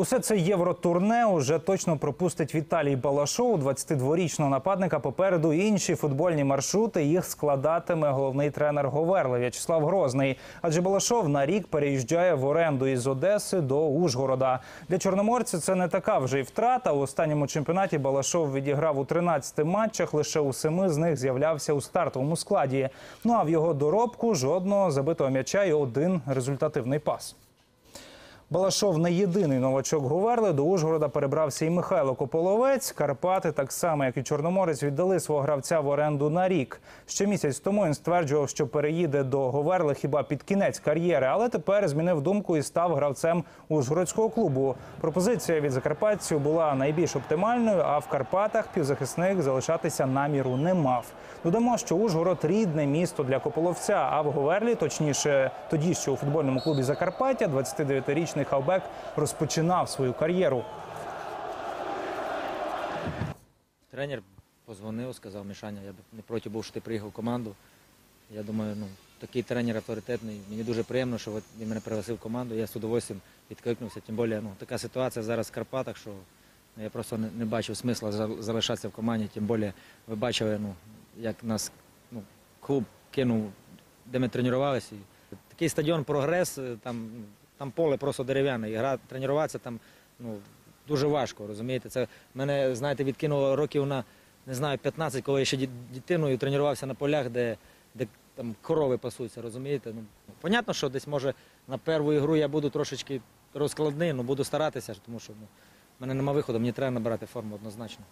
Усе це євротурне уже точно пропустить Віталій Балашов. У 22-річного нападника попереду інші футбольні маршрути. Їх складатиме головний тренер Говерли В'ячеслав Грозний. Адже Балашов на рік переїжджає в оренду із Одеси до Ужгорода. Для чорноморця це не така вже й втрата. У останньому чемпіонаті Балашов відіграв у 13 матчах. Лише у семи з них з'являвся у стартовому складі. Ну а в його доробку жодного забитого м'яча і один результативний пас. Балашов не єдиний новачок Говерли. До Ужгорода перебрався і Михайло Кополовець. Карпати, так само як і Чорноморець, віддали свого гравця в оренду на рік. Ще місяць тому він стверджував, що переїде до Говерли хіба під кінець кар'єри, але тепер змінив думку і став гравцем Ужгородського клубу. Пропозиція від закарпатців була найбільш оптимальною. А в Карпатах півзахисник залишатися наміру не мав. Додамо, що Ужгород рідне місто для Кополовця. А в Говерлі, точніше, тоді що у футбольному клубі Закарпаття, 29-річний хавбек розпочинав свою кар'єру. Тренер позвонив, сказав, Мішаня, я б не проти був, що ти приїхав в команду. Я думаю, ну, такий тренер авторитетний. Мені дуже приємно, що він мене пригласив в команду. Я з удовольствием відкликнувся. Тим більше, ну, така ситуація зараз в Карпатах, що я просто не, не бачив смисла залишатися в команді. Тим більше ви бачили, ну, як нас ну, клуб кинув, де ми тренувалися. Такий стадіон прогрес, е, там, ну, там поле просто дерев'яне. І гра, тренуватися там ну, дуже важко, розумієте? Це мене, знаєте, відкинуло років на не знаю, 15, коли я ще дитиною тренувався на полях, де, де там корови пасуться, розумієте? Ну, понятно, що десь може на першу ігру я буду трошечки розкладний, але буду старатися, тому що ну, в мене нема виходу, мені треба набирати форму однозначно.